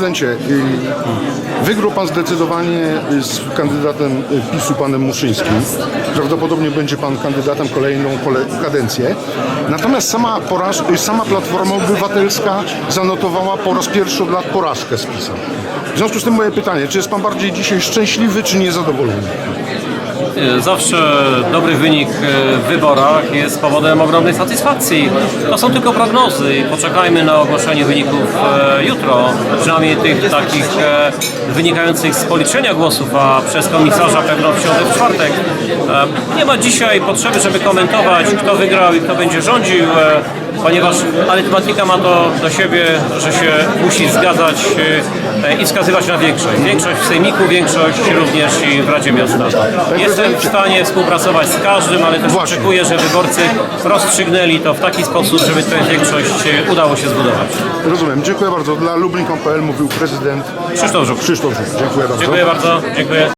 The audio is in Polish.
prezydencie, wygrał pan zdecydowanie z kandydatem PiSu, panem Muszyńskim. Prawdopodobnie będzie pan kandydatem kolejną kole- kadencję. Natomiast sama, poraż, sama Platforma Obywatelska zanotowała po raz pierwszy od lat porażkę z PiSem. W związku z tym moje pytanie, czy jest pan bardziej dzisiaj szczęśliwy, czy niezadowolony? Zawsze dobry wynik e, w wyborach jest powodem ogromnej satysfakcji. To są tylko prognozy i poczekajmy na ogłoszenie wyników e, jutro, przynajmniej tych takich e, wynikających z policzenia głosów, a przez komisarza pewno w środę w czwartek. Nie ma dzisiaj potrzeby, żeby komentować, kto wygrał i kto będzie rządził, ponieważ arytmetyka ma to do siebie, że się musi zgadzać e, i wskazywać na większość. Większość w Sejmiku, większość również i w Radzie Miasta. Jestem w stanie współpracować z każdym, ale też Właśnie. oczekuję, że wyborcy rozstrzygnęli to w taki sposób, żeby tę większość udało się zbudować. Rozumiem. Dziękuję bardzo. Dla Lublin.pl mówił prezydent Krzysztof Żuk. Krzysztof Żuk. Dziękuję bardzo. Dziękuję bardzo. Dziękuję.